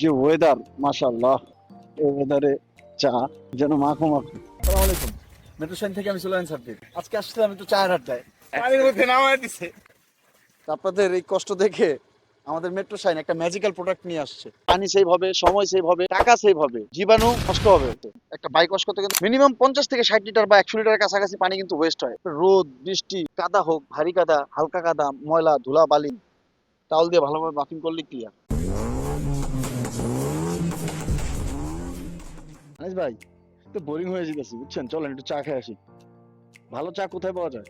যে ওয়েদার মাশাল্লাহ এই ওয়েদারে চা যেন মাখো মাখো। আসসালামু আলাইকুম মেট্রো স্টেশন থেকে আমি সুলাইন সাব্বির আজকে আসছিলাম একটু চায়ের আড্ডায়। পানির মধ্যে নামায় দিছে। আপনাদের এই কষ্ট দেখে আমাদের মেট্রো শাইন একটা ম্যাজিক্যাল প্রোডাক্ট নিয়ে আসছে। পানি সেভ হবে সময় সেভ হবে টাকা সেভ হবে জীবাণু নষ্ট হবে। একটা বাইক ওয়াশ করতে কিন্তু মিনিমাম পঞ্চাশ থেকে ষাট লিটার বা একশো লিটারের কাছাকাছি পানি কিন্তু ওয়েস্ট হয়। রোদ বৃষ্টি কাদা হোক ভারী কাদা হালকা কাদা ময়লা ধুলা বালি টাউল দিয়ে ভালোভাবে বাফিং করলে ক্লিয়ার আনিস ভাই। তো বোরিং হয়ে যেতেছি বুঝছেন? চলেন একটু চা খেয়ে আসি। ভালো চা কোথায় পাওয়া যায়?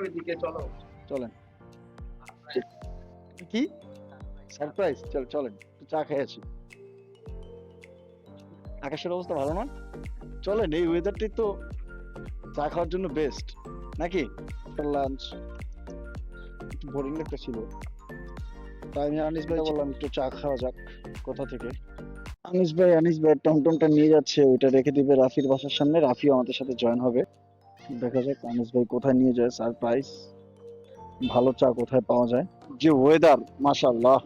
ওইদিকে চলো। চলেন। কি? সারপ্রাইজ চল চলেন একটু চা খেয়ে আসি। আকাশের অবস্থা ভালো না চলেন এই ওয়েদারটাই তো চা খাওয়ার জন্য বেস্ট নাকি? লাঞ্চ বোরিং একটা ছিল। তাই আমি আনিস ভাই বললাম একটু চা খাওয়া যাক কোথা থেকে? আনিস ভাই আনিস ভাই, টমটমটা নিয়ে যাচ্ছে, ওইটা রেখে দিবে রাফির বাসার সামনে। রাফিও আমাদের সাথে জয়েন হবে। দেখা যাক, আনিস ভাই কোথায় নিয়ে যায় সারপ্রাইজ ভালো চা কোথায় পাওয়া যায়? যে ওয়েদার মাশাআল্লাহ।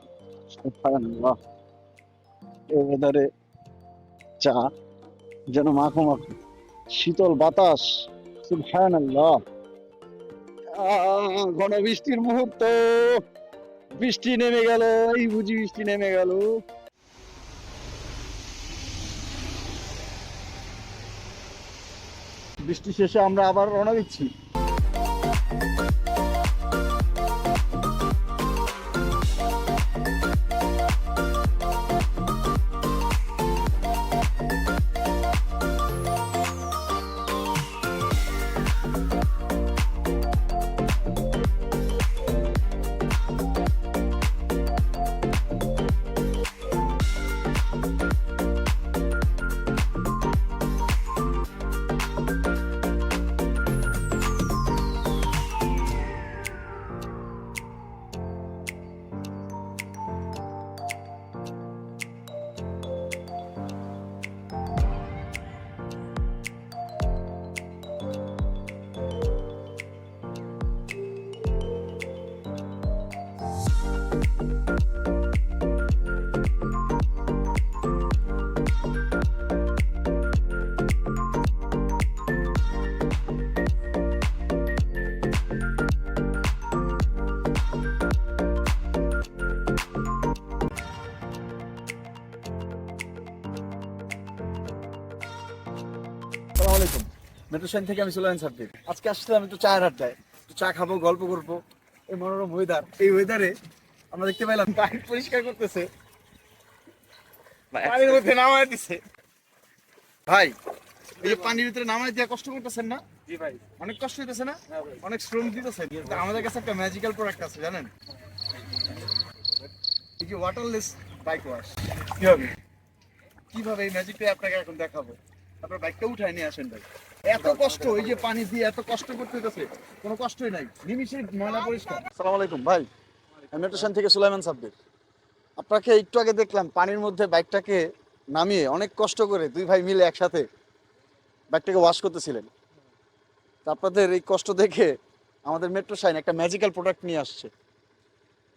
সুবহানাল্লাহ। এই ওয়েদারে চা, যেন মাখো মাখো। শীতল বাতাস, সুবহানাল্লাহ। ঘন বৃষ্টির মুহূর্ত। বৃষ্টি নেমে গেল, এই বুঝি বৃষ্টি নেমে গেল। বৃষ্টি শেষে আমরা আবার রওনা দিচ্ছি। আসসালামু আলাইকুম মেট্রো স্টেশন থেকে আমি সুলাইন সাব্বির। আজকে আসছিলাম একটু চায়ের আড্ডায়। একটু চা খাব গল্প করব। এই মনোরম ওয়েদার এই ওয়েদারে আমরা দেখতে পেলাম বাইক পরিষ্কার করতেছে। পানির মধ্যে নামায় দিছে। ভাই এই যে পানির ভিতরে নামায় দিয়ে কষ্ট করতেছেন না? জি ভাই। অনেক কষ্ট হইতেছে না? অনেক শ্রম দিতেছে আমাদের কাছে একটা ম্যাজিক্যাল প্রোডাক্ট আছে জানেন? এই যে ওয়াটারলেস বাইক ওয়াশ কীভাবে কীভাবে এই ম্যাজিকটা আপনাকে এখন দেখাবো? আপনার বাইকটা উঠায় নিয়ে আসেন ভাই। এত কষ্ট, এই যে পানি দিয়ে এত কষ্ট করতে কোনো কষ্টই নাই। ময়লা পরিষ্কার। আসসালামু আলাইকুম, ভাই। আমি স্টেশন থেকে সুলাইমান সাব্বির। আপনাকে একটু আগে দেখলাম, পানির মধ্যে বাইকটাকে নামিয়ে অনেক কষ্ট করে দুই ভাই মিলে একসাথে বাইকটাকে ওয়াশ করতেছিলেন। তা আপনাদের এই কষ্ট দেখে আমাদের মেট্রো সাইন একটা ম্যাজিক্যাল প্রোডাক্ট নিয়ে আসছে।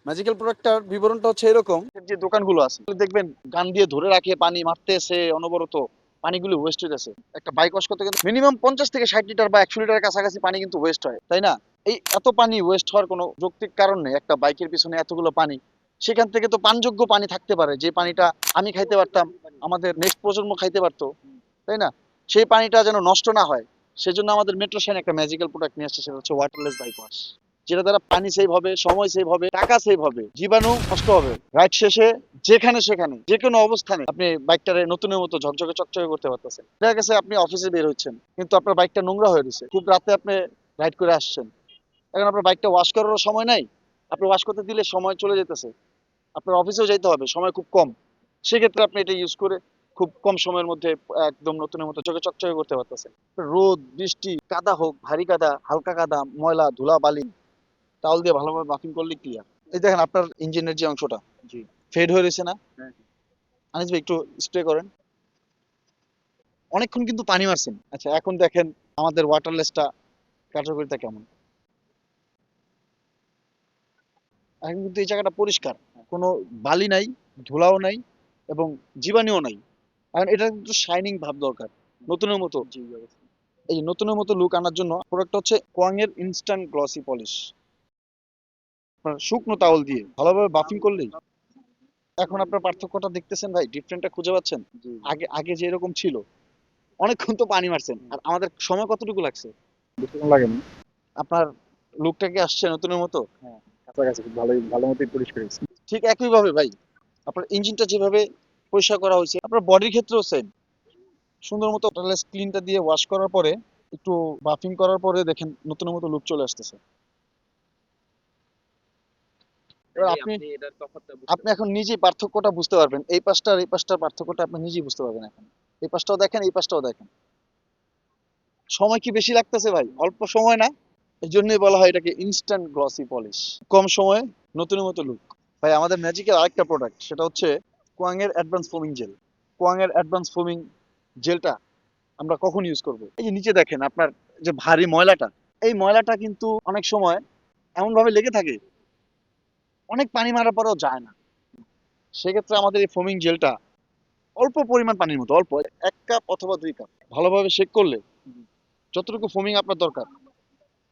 ম্যাজিক্যাল প্রোডাক্টটার বিবরণটা হচ্ছে এরকম। যে দোকানগুলো আছে, দেখবেন, গান দিয়ে ধরে রাখে, পানি মারতে এসে অনবরত। পানিগুলো ওয়েস্ট যাচ্ছে একটা বাইক ওয়াশ করতে কিন্তু মিনিমাম পঞ্চাশ থেকে ষাট লিটার বা একশো লিটারের কাছাকাছি পানি কিন্তু ওয়েস্ট হয়, তাই না? এই এত পানি ওয়েস্ট হওয়ার কোনো যৌক্তিক কারণ নেই, একটা বাইকের পিছনে এতগুলো পানি। সেখান থেকে তো পানযোগ্য পানি থাকতে পারে, যে পানিটা আমি খাইতে পারতাম, আমাদের নেক্সট প্রজন্ম খাইতে পারতো, তাই না? সেই পানিটা যেন নষ্ট না হয়, সেজন্য আমাদের মেট্রো শাইন একটা ম্যাজিক্যাল প্রোডাক্ট নিয়ে আসছে, সেটা হচ্ছে ওয়াটারলেস বাইক ওয়াশ যেটা দ্বারা পানি সেভ হবে, সময় সেভ হবে, টাকা সেভ হবে, জীবাণু নষ্ট হবে। রাইড শেষে, যেখানে সেখানে যে কোনো অবস্থানে আপনি বাইকটারে নতুনের মতো ঝকঝকে চকচকে করতে পারতেছেন। দেখা গেছে আপনি অফিসে বের হচ্ছেন, কিন্তু আপনার বাইকটা নোংরা হয়ে গেছে খুব রাতে আপনি রাইড করে আসছেন। এখন আপনার বাইকটা ওয়াশ করারও সময় নাই। আপনি ওয়াশ করতে দিলে সময় চলে যেতেছে। আপনার অফিসেও যেতে হবে, সময় খুব কম। সেক্ষেত্রে আপনি এটা ইউজ করে খুব কম সময়ের মধ্যে একদম নতুনের মতো চোখে চকচকে করতে পারতেছেন। রোদ, বৃষ্টি, কাদা হোক, ভারী কাদা, হালকা কাদা, ময়লা, ধুলা, বালি টাউল দিয়ে ভালোভাবে বাফিং করলে ক্লিয়ার এই দেখেন আপনার ইঞ্জিনের যে অংশটা জি। ফেড হয়ে রয়েছে না? হ্যাঁ। আনিস ভাই একটু স্প্রে করেন। অনেকক্ষণ কিন্তু পানি মারছেন। আচ্ছা এখন দেখেন আমাদের ওয়াটারলেসটা কার্যকারিতা কেমন? এখন কিন্তু এই জায়গাটা পরিষ্কার। কোনো বালি নাই ধুলাও নাই এবং জীবাণুও নাই। কারণ এটা কিন্তু শাইনিং ভাব দরকার। নতুনের মতো। এই নতুনের মতো লুক আনার জন্য প্রোডাক্ট হচ্ছে কোয়াং এর ইনস্ট্যান্ট গ্লসি পলিশ আপনার শুকনো তাওয়াল দিয়ে ভালোভাবে বাফিং করলেই। এখন আপনার পার্থক্যটা দেখতেছেন ভাই ডিফারেন্টটা খুঁজে পাচ্ছেন? আগে আগে যে এরকম ছিল অনেকক্ষণ তো পানি মারছেন। আর আমাদের সময় কতটুকু লাগছে? লাগে না। আপনার লুকটা কি আসছে নতুনের মতো? কাছাকাছি খুব ভালোই ভালো মতোই পরিষ্কার হয়েছে। ঠিক একইভাবে ভাই আপনার ইঞ্জিনটা যেভাবে পরিষ্কার করা হয়েছে আপনার বডির ক্ষেত্রেও সেম সুন্দর মতো ক্লিনটা দিয়ে ওয়াশ করার পরে একটু বাফিং করার পরে দেখেন নতুনের মতো লুক চলে আসতেছে। এবার আপনি আপনি এখন নিজেই পার্থক্যটা বুঝতে পারবেন। এই পাশটা আর এই পাশটার পার্থক্যটা আপনি নিজেই বুঝতে পারবেন এখন। এই পাশটাও দেখেন এই পাশটাও দেখেন। সময় কি বেশি লাগতেছে ভাই? অল্প সময় না? এই জন্যই বলা হয় এটাকে ইনস্ট্যান্ট গ্লসি পলিশ কম সময়ে নতুনের মতো লুক ভাই আমাদের ম্যাজিকের আরেকটা প্রোডাক্ট সেটা হচ্ছে কোয়াং এর অ্যাডভান্স ফোমিং জেল কোয়াং এর অ্যাডভান্স ফোমিং জেলটা আমরা কখন ইউজ করব? এই যে নিচে দেখেন আপনার যে ভারী ময়লাটা এই ময়লাটা কিন্তু অনেক সময় এমন ভাবে লেগে থাকে অনেক পানি মারার পরেও যায় না। সেক্ষেত্রে আমাদের এই ফোমিং জেলটা অল্প পরিমাণ পানির মতো অল্প এক কাপ অথবা দুই কাপ ভালোভাবে শেক করলে যতটুকু ফোমিং আপনার দরকার।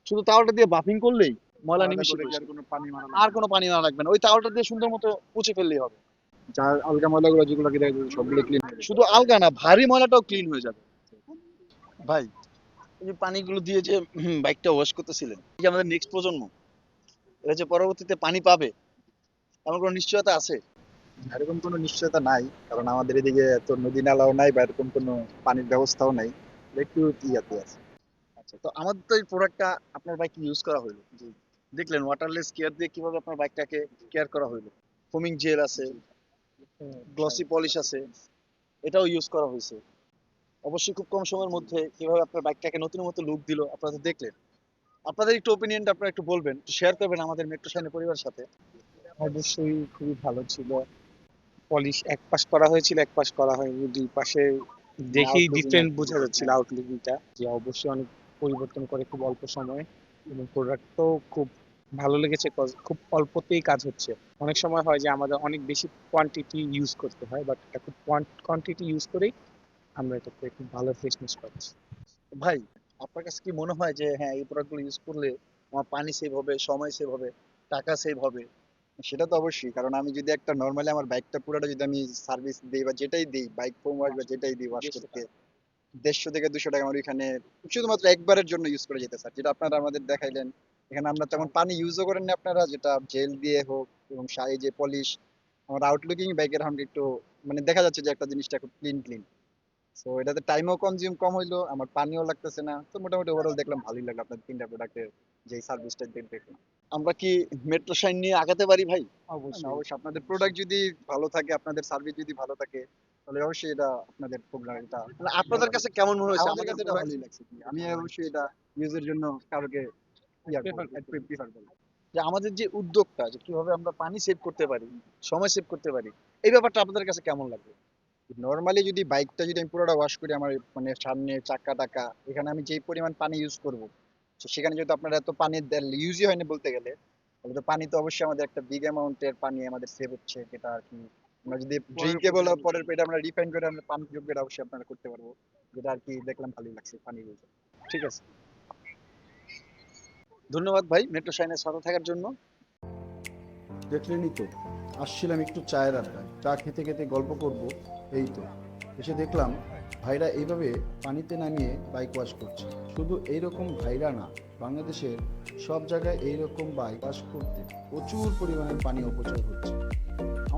শুধু তাওয়ালটা দিয়ে বাফিং করলেই ময়লা নিমিশে। আর কোনো পানি মারা লাগবে না। ওই তাওয়ালটা দিয়ে সুন্দর মতো পুছে ফেললেই হবে। যার আলগা ময়লাগুলো যেগুলো সবগুলো ক্লিন শুধু আলগা না ভারী ময়লাটাও ক্লিন হয়ে যাবে। ভাই এই যে পানিগুলো দিয়ে যে বাইকটা ওয়াশ করতেছিলেন এই যে আমাদের নেক্সট প্রজন্ম এরা যে পরবর্তীতে পানি পাবে এমন কোনো নিশ্চয়তা আছে? এরকম কোনো নিশ্চয়তা নাই, কারণ আমাদের এদিকে তো নদী নালাও নাই বা এরকম কোনো পানির ব্যবস্থাও নাই একটু ইয়াতে আছে। আচ্ছা তো আমাদের তো এই প্রোডাক্টটা আপনার বাইকে ইউজ করা হলো দেখলেন ওয়াটারলেস কেয়ার দিয়ে কীভাবে আপনার বাইকটাকে কেয়ার করা হলো ফোমিং জেল আছে গ্লসি পলিশ আছে, এটাও ইউজ করা হয়েছে অবশ্যই খুব কম সময়ের মধ্যে কীভাবে আপনার বাইকটাকে নতুন মতো লুক দিল, আপনারা তো দেখলেন। আপনাদের একটু ওপিনিয়নটা আপনারা একটু বলবেন, একটু শেয়ার করবেন আমাদের মেট্রো শাইনের পরিবারের সাথে। অবশ্যই খুবই ভালো ছিল। পলিশ এক পাশ করা হয়েছিল এক পাশ করা হয়নি। দুই পাশে দেখেই ডিফারেন্ট। বোঝা যাচ্ছিল আউটলুকিংটা যে অবশ্যই অনেক পরিবর্তন করে খুব অল্প সময়ে এবং প্রোডাক্টও খুব ভালো লেগেছে খুব অল্পতেই কাজ হচ্ছে। অনেক সময় হয় যে আমাদের অনেক বেশি কোয়ান্টিটি ইউজ করতে হয় বাট এটা খুব কোয়ান্টিটি ইউজ করেই আমরা এটাতে খুব ভালো ফ্রেশনেস পাচ্ছি। ভাই আপনার কাছে কি মনে হয় যে হ্যাঁ এই প্রোডাক্টগুলো ইউজ করলে আমার পানি সেভ হবে সময় সেভ হবে টাকা সেভ হবে? সেটা তো অবশ্যই। কারণ আমি যদি একটা নর্মালি আমার বাইকটা পুরোটা যদি আমি সার্ভিস দিই বা যেটাই দিই বাইক ফোম ওয়াশ বা যেটাই দিই ওয়াশ দেড়শো করতে দেড়শো থেকে দুশো টাকা আমার ওইখানে শুধুমাত্র একবারের জন্য ইউজ করে যেতে স্যার যেটা আপনারা আমাদের দেখাইলেন এখানে আমরা তেমন পানি ইউজও করেন না আপনারা যেটা জেল দিয়ে হোক এবং সাই যে পলিশ আমার আউটলুকিং বাইকের আমাকে একটু মানে দেখা যাচ্ছে যে একটা জিনিসটা খুব ক্লিন ক্লিন সো এটাতে টাইমও কনজিউম কম হইল আমার পানিও লাগতেছে না। তো মোটামুটি ওভারঅল দেখলাম ভালোই লাগল আপনার তিনটা প্রোডাক্টের যে সার্ভিসটা দেখলাম। আমরা কি মেট্রো শাইন নিয়ে আগাতে পারি ভাই? না, অবশ্যই। আপনাদের প্রোডাক্ট যদি ভালো থাকে আপনাদের সার্ভিস যদি ভালো থাকে তাহলে অবশ্যই এটা আপনাদের প্রোগ্রাম এটা মানে আপনাদের কাছে কেমন মনে হয়েছে? আমাদের কাছে এটা ভালোই লাগছে। আমি অবশ্যই এটা ইউজের জন্য কারোকে প্রিফার করব যে আমাদের যে উদ্যোগটা যে কীভাবে আমরা পানি সেভ করতে পারি সময় সেভ করতে পারি এই ব্যাপারটা আপনাদের কাছে কেমন লাগবে? নর্মালি যদি বাইকটা যদি আমি পুরোটা ওয়াশ করি আমার মানে সামনে চাকা টাকা এখানে আমি যেই পরিমাণ পানি ইউজ করব তো সেখানে যদি আপনারা এত পানি ইউজই হয়নি বলতে গেলে তাহলে তো পানি তো অবশ্যই আমাদের একটা বিগ অ্যামাউন্টের পানি আমাদের সেভ হচ্ছে যেটা আর কি আমরা যদি ড্রিঙ্কেবল পরের পেটে আমরা রিফাইন করে আমরা পানি যোগ্য এটা অবশ্যই আপনারা করতে পারব যেটা আর কি দেখলাম ভালোই লাগছে পানি ইউজ ঠিক আছে। ধন্যবাদ ভাই মেট্রো শাইনের সাথে থাকার জন্য। দেখলেনই তো? আসছিলাম একটু চায়ের আড্ডায়। চা খেতে খেতে গল্প করব, এই তো। এসে দেখলাম ভাইরা এইভাবে পানিতে নামিয়ে বাইক ওয়াশ করছে। শুধু এইরকম ভাইরা না, বাংলাদেশের সব জায়গায় এইরকম বাইক ওয়াশ করতে প্রচুর পরিমাণে পানি অপচয় হচ্ছে।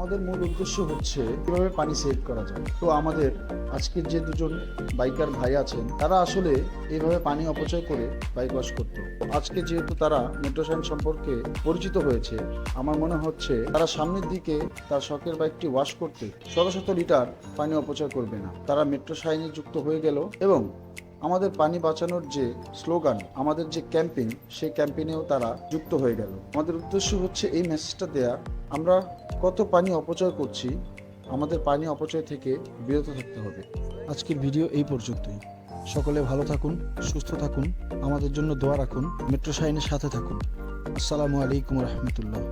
আমাদের মূল উদ্দেশ্য হচ্ছে কীভাবে পানি সেভ করা যায়। তো আমাদের আজকের যে দুজন বাইকার ভাই আছেন, তারা আসলে এইভাবে পানি অপচয় করে বাইক ওয়াশ করতো। আজকে যেহেতু তারা মেট্রোসাইন সম্পর্কে পরিচিত হয়েছে, আমার মনে হচ্ছে তারা সামনের দিকে তার শখের বাইকটি ওয়াশ করতে শত শত লিটার পানি অপচয় করবে না। তারা মেট্রো সাইনে যুক্ত হয়ে গেল এবং আমাদের পানি বাঁচানোর যে স্লোগান, আমাদের যে ক্যাম্পেইন, সেই ক্যাম্পেইনেও তারা যুক্ত হয়ে গেল। আমাদের উদ্দেশ্য হচ্ছে এই মেসেজটা দেয়া। আমরা কত পানি অপচয় করছি, আমাদের পানি অপচয় থেকে বিরত থাকতে হবে। আজকের ভিডিও এই পর্যন্তই। সকলে ভালো থাকুন, সুস্থ থাকুন, আমাদের জন্য দোয়া রাখুন, মেট্রো সাইনের সাথে থাকুন। আসসালামু আলাইকুম রহমতুল্লাহ।